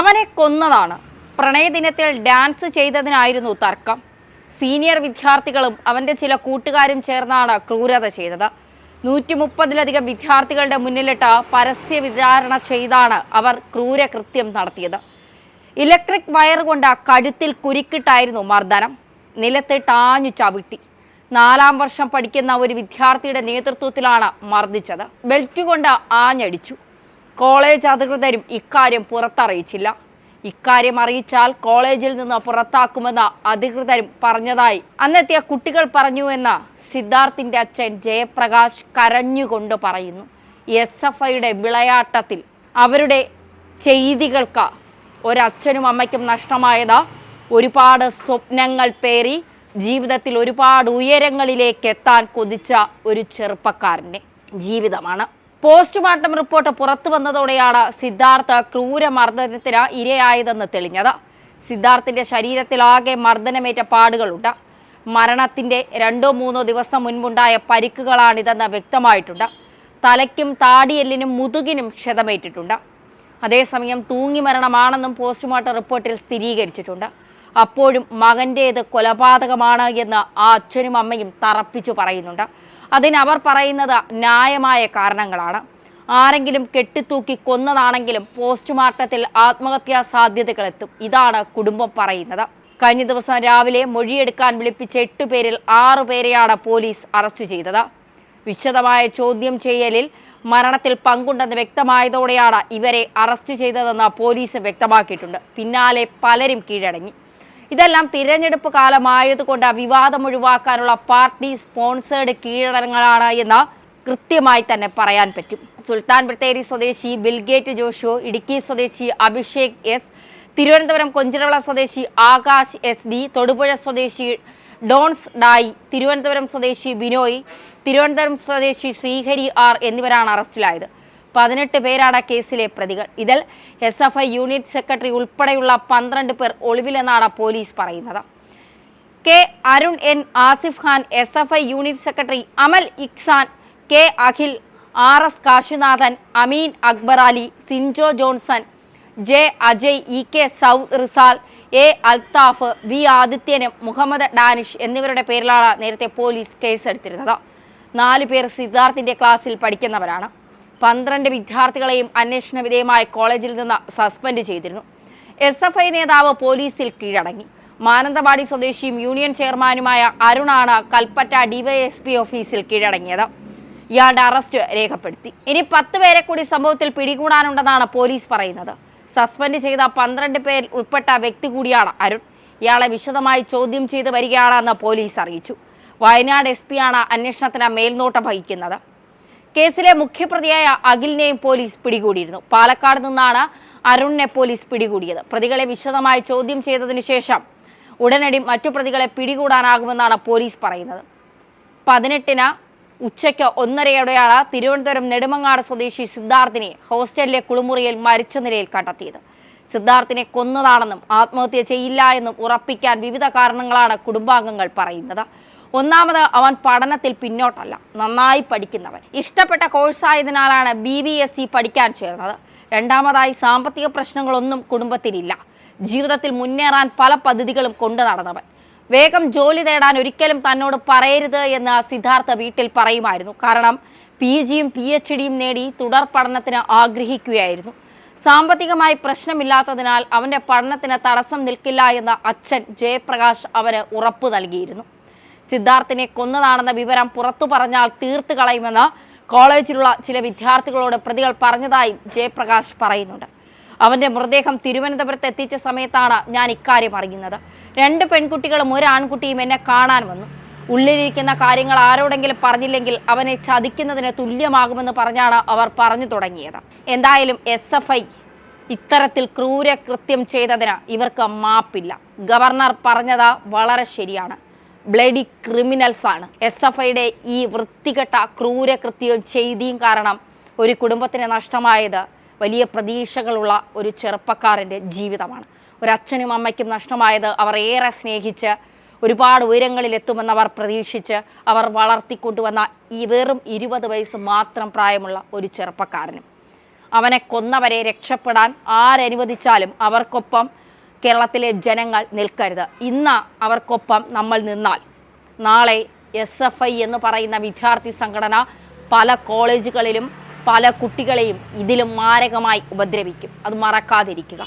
അവനെ കൊന്നതാണ്. പ്രണയദിനത്തിൽ ഡാൻസ് ചെയ്തതിനായിരുന്നു തർക്കം. സീനിയർ വിദ്യാർത്ഥികളും അവന്റെ ചില കൂട്ടുകാരും ചേർന്നാണ് ക്രൂരത ചെയ്തത്. നൂറ്റി മുപ്പതിലധികം വിദ്യാർത്ഥികളുടെ മുന്നിലിട്ട് പരസ്യ വിചാരണ ചെയ്താണ് അവർ ക്രൂരകൃത്യം നടത്തിയത്. ഇലക്ട്രിക് വയർ കൊണ്ട് കഴുത്തിൽ കുരുക്കിട്ടായിരുന്നു മർദ്ദനം. നിലത്തിട്ട് ആഞ്ഞു ചവിട്ടി. നാലാം വർഷം പഠിക്കുന്ന ഒരു വിദ്യാർത്ഥിയുടെ നേതൃത്വത്തിലാണ് മർദ്ദിച്ചത്. ബെൽറ്റ് കൊണ്ട് ആഞ്ഞടിച്ചു. കോളേജ് അധികൃതരും ഇക്കാര്യം പുറത്തറിയിച്ചില്ല. ഇക്കാര്യം അറിയിച്ചാൽ കോളേജിൽ നിന്ന് പുറത്താക്കുമെന്ന് അധികൃതരും പറഞ്ഞതായി അന്നെത്തിയ കുട്ടികൾ പറഞ്ഞു എന്ന് സിദ്ധാർത്ഥിന്റെ അച്ഛൻ ജയപ്രകാശ് കരഞ്ഞുകൊണ്ട് പറയുന്നു. എസ് എഫ് ഐയുടെ വിളയാട്ടത്തിൽ അവരുടെ ചെയ്തികൾക്ക് ഒരച്ഛനും അമ്മയ്ക്കും നഷ്ടമായത്. ഒരുപാട് സ്വപ്നങ്ങൾ പേറി ജീവിതത്തിൽ ഒരുപാട് ഉയരങ്ങളിലേക്ക് എത്താൻ കൊതിച്ച ഒരു ചെറുപ്പക്കാരന്റെ ജീവിതമാണ്. പോസ്റ്റ്മോർട്ടം റിപ്പോർട്ട് പുറത്തു വന്നതോടെയാണ് സിദ്ധാർത്ഥ ക്രൂരമർദ്ദനത്തിന് ഇരയായതെന്ന് തെളിഞ്ഞത്. സിദ്ധാർത്ഥിന്റെ ശരീരത്തിലാകെ മർദ്ദനമേറ്റ പാടുകളുണ്ട്. മരണത്തിന്റെ രണ്ടോ മൂന്നോ ദിവസം മുൻപുണ്ടായ പരിക്കുകളാണിതെന്ന് വ്യക്തമായിട്ടുണ്ട്. തലയ്ക്കും താടിയെല്ലിനും മുതുകിനും ക്ഷതമേറ്റിട്ടുണ്ട്. അതേസമയം തൂങ്ങി മരണമാണെന്നും പോസ്റ്റ്മോർട്ടം റിപ്പോർട്ടിൽ സ്ഥിരീകരിച്ചിട്ടുണ്ട്. അപ്പോഴും മകന്റേത് കൊലപാതകമാണ് എന്ന് ആ അച്ഛനും അമ്മയും തറപ്പിച്ചു പറയുന്നുണ്ട്. അതിന് അവർ പറയുന്നത് ന്യായമായ കാരണങ്ങളാണ്. ആരെങ്കിലും കെട്ടിത്തൂക്കി കൊന്നതാണെങ്കിലും പോസ്റ്റ്മോർട്ടത്തിൽ ആത്മഹത്യാ സാധ്യതകൾ എത്തും. ഇതാണ് കുടുംബം പറയുന്നത്. കഴിഞ്ഞ ദിവസം രാവിലെ മൊഴിയെടുക്കാൻ വിളിപ്പിച്ച എട്ട് പേരിൽ ആറു പേരെയാണ് പോലീസ് അറസ്റ്റ് ചെയ്തത്. വിശദമായ ചോദ്യം ചെയ്യലിൽ മരണത്തിൽ പങ്കുണ്ടെന്ന് വ്യക്തമായതോടെയാണ് ഇവരെ അറസ്റ്റ് ചെയ്തതെന്ന് പോലീസ് വ്യക്തമാക്കിയിട്ടുണ്ട്. പിന്നാലെ പലരും കീഴടങ്ങി. ഇതെല്ലാം തിരഞ്ഞെടുപ്പ് കാലമായതുകൊണ്ട് വിവാദം ഒഴിവാക്കാനുള്ള പാർട്ടി സ്പോൺസേഡ് കീഴടങ്ങളാണ് എന്ന് കൃത്യമായി തന്നെ പറയാൻ പറ്റും. സുൽത്താൻ ബത്തേരി സ്വദേശി ബിൽഗേറ്റ് ജോഷു ഇടുക്കി സ്വദേശി അഭിഷേക് എസ് തിരുവനന്തപുരം കൊഞ്ചിറവിള സ്വദേശി ആകാശ് എസ് ഡി തൊടുപുഴ സ്വദേശി ഡോൺസ് ഡായി തിരുവനന്തപുരം സ്വദേശി ബിനോയ് തിരുവനന്തപുരം സ്വദേശി ശ്രീഹരി ആർ എന്നിവരാണ് അറസ്റ്റിലായത്. പതിനെട്ട് പേരാണ് കേസിലെ പ്രതികൾ. ഇതിൽ S F I unit secretary ഉൾപ്പെടെയുള്ള പന്ത്രണ്ട് പേർ ഒളിവിലെന്നാണ് പോലീസ് പറയുന്നത്. K Arun N Asif Khan S F I unit secretary Amal Iksan K Akhil R S Kashinathan Ameen Akbar Ali Sinjo Johnson J Ajay E K സൗ Rizal A Althaf V ആദിത്യനും മുഹമ്മദ് ഡാനിഷ് എന്നിവരുടെ പേരിലാണ് നേരത്തെ പോലീസ് കേസെടുത്തിരുന്നത്. നാല് പേർ സിദ്ധാർത്ഥിന്റെ ക്ലാസ്സിൽ പഠിക്കുന്നവരാണ്. പന്ത്രണ്ട് വിദ്യാർത്ഥികളെയും അന്വേഷണ വിധേയമായ കോളേജിൽ നിന്ന് സസ്പെൻഡ് ചെയ്തിരുന്നു. എസ് എഫ് ഐ നേതാവ് പോലീസിൽ കീഴടങ്ങി. മാനന്തവാടി സ്വദേശിയും യൂണിയൻ ചെയർമാനുമായ അരുണാണ് കൽപ്പറ്റ ഡിവൈഎസ്പി ഓഫീസിൽ കീഴടങ്ങിയത്. ഇയാളുടെ അറസ്റ്റ് രേഖപ്പെടുത്തി. ഇനി പത്ത് പേരെ കൂടി സംഭവത്തിൽ പിടികൂടാനുണ്ടെന്നാണ് പോലീസ് പറയുന്നത്. സസ്പെൻഡ് ചെയ്ത പന്ത്രണ്ട് പേരിൽ ഉൾപ്പെട്ട വ്യക്തി കൂടിയാണ് അരുൺ. ഇയാളെ വിശദമായി ചോദ്യം ചെയ്ത് വരികയാണെന്ന് പോലീസ് അറിയിച്ചു. വയനാട് എസ് പിയാണ് അന്വേഷണത്തിന് മേൽനോട്ടം വഹിക്കുന്നത്. കേസിലെ മുഖ്യപ്രതിയായ അഖിലിനെയും പോലീസ് പിടികൂടിയിരുന്നു. പാലക്കാട് നിന്നാണ് അരുണിനെ പോലീസ് പിടികൂടിയത്. പ്രതികളെ വിശദമായി ചോദ്യം ചെയ്തതിനു ശേഷം ഉടനടി മറ്റു പ്രതികളെ പിടികൂടാനാകുമെന്നാണ് പോലീസ് പറയുന്നത്. പതിനെട്ടിന് ഉച്ചയ്ക്ക് ഒന്നരയോടെയാണ് തിരുവനന്തപുരം നെടുമങ്ങാട് സ്വദേശി സിദ്ധാർത്ഥിനെ ഹോസ്റ്റലിലെ കുളിമുറിയിൽ മരിച്ച നിലയിൽ കണ്ടെത്തിയത്. സിദ്ധാർത്ഥിനെ കൊന്നതാണെന്നും ആത്മഹത്യ ചെയ്യില്ല എന്നും ഉറപ്പിക്കാൻ വിവിധ കാരണങ്ങളാണ് കുടുംബാംഗങ്ങൾ പറയുന്നത്. ഒന്നാമത് അവൻ പഠനത്തിൽ പിന്നോട്ടല്ല നന്നായി പഠിക്കുന്നവൻ. ഇഷ്ടപ്പെട്ട കോഴ്സായതിനാലാണ് ബി ബി എസ് സി പഠിക്കാൻ ചേർന്നത്. രണ്ടാമതായി സാമ്പത്തിക പ്രശ്നങ്ങളൊന്നും കുടുംബത്തിനില്ല ജീവിതത്തിൽ മുന്നേറാൻ പല പദ്ധതികളും കൊണ്ടു നടന്നവൻ. വേഗം ജോലി തേടാൻ ഒരിക്കലും തന്നോട് പറയരുത് എന്ന് സിദ്ധാർത്ഥ വീട്ടിൽ പറയുമായിരുന്നു. കാരണം പി ജിയും പി എച്ച് ഡിയും നേടി തുടർ പഠനത്തിന് ആഗ്രഹിക്കുകയായിരുന്നു. സാമ്പത്തികമായി പ്രശ്നമില്ലാത്തതിനാൽ അവന്റെ പഠനത്തിന് തടസ്സം നിൽക്കില്ല എന്ന് അച്ഛൻ ജയപ്രകാശ് അവന് ഉറപ്പു നൽകിയിരുന്നു. സിദ്ധാർത്ഥിനെ കൊന്നതാണെന്ന വിവരം പുറത്തു പറഞ്ഞാൽ തീർത്തു കളയുമെന്ന് കോളേജിലുള്ള ചില വിദ്യാർത്ഥികളോട് പ്രതികൾ പറഞ്ഞതായും ജയപ്രകാശ് പറയുന്നുണ്ട്. അവന്റെ മൃതദേഹം തിരുവനന്തപുരത്ത് എത്തിച്ച സമയത്താണ് ഞാൻ ഇക്കാര്യം അറിയുന്നത്. രണ്ട് പെൺകുട്ടികളും ഒരു ആൺകുട്ടിയും എന്നെ കാണാൻ വന്നു. ഉള്ളിലിരിക്കുന്ന കാര്യങ്ങൾ ആരോടെങ്കിലും പറഞ്ഞില്ലെങ്കിൽ അവനെ ചതിക്കുന്നതിന് തുല്യമാകുമെന്ന് പറഞ്ഞാണ് അവർ പറഞ്ഞു തുടങ്ങിയത്. എന്തായാലും എസ് എഫ് ഐ ഇത്തരത്തിൽ ക്രൂരകൃത്യം ചെയ്തതിന് ഇവർക്ക് മാപ്പില്ല. ഗവർണർ പറഞ്ഞത് വളരെ ശരിയാണ്. ബ്ലഡി ക്രിമിനൽസ് ആണ് എസ് എഫ് ഐയുടെ ഈ വൃത്തികെട്ട ക്രൂരകൃത്യവും ചെയ്തിയും കാരണം ഒരു കുടുംബത്തിന് നഷ്ടമായത് വലിയ പ്രതീക്ഷകളുള്ള ഒരു ചെറുപ്പക്കാരന്റെ ജീവിതമാണ്. ഒരു അച്ഛനും അമ്മയ്ക്കും നഷ്ടമായത് അവർ ഏറെ സ്നേഹിച്ച് ഒരുപാട് ഉയരങ്ങളിൽ എത്തുമെന്ന് അവർ പ്രതീക്ഷിച്ച് അവർ വളർത്തിക്കൊണ്ടുവന്ന ഈ വെറും ഇരുപത് വയസ്സ് മാത്രം പ്രായമുള്ള ഒരു ചെറുപ്പക്കാരനും. അവനെ കൊന്നവരെ രക്ഷപ്പെടാൻ ആരനുവദിച്ചാലും അവർക്കൊപ്പം കേരളത്തിലെ ജനങ്ങൾ നിൽക്കരുത്. ഇന്ന് അവർക്കൊപ്പം നമ്മൾ നിന്നാൽ. നാളെ എസ് എഫ് ഐ എന്ന് പറയുന്ന വിദ്യാർത്ഥി സംഘടന പല കോളേജുകളിലും പല കുട്ടികളെയും ഇതിലും മാരകമായി ഉപദ്രവിക്കും. അത് മറക്കാതിരിക്കുക.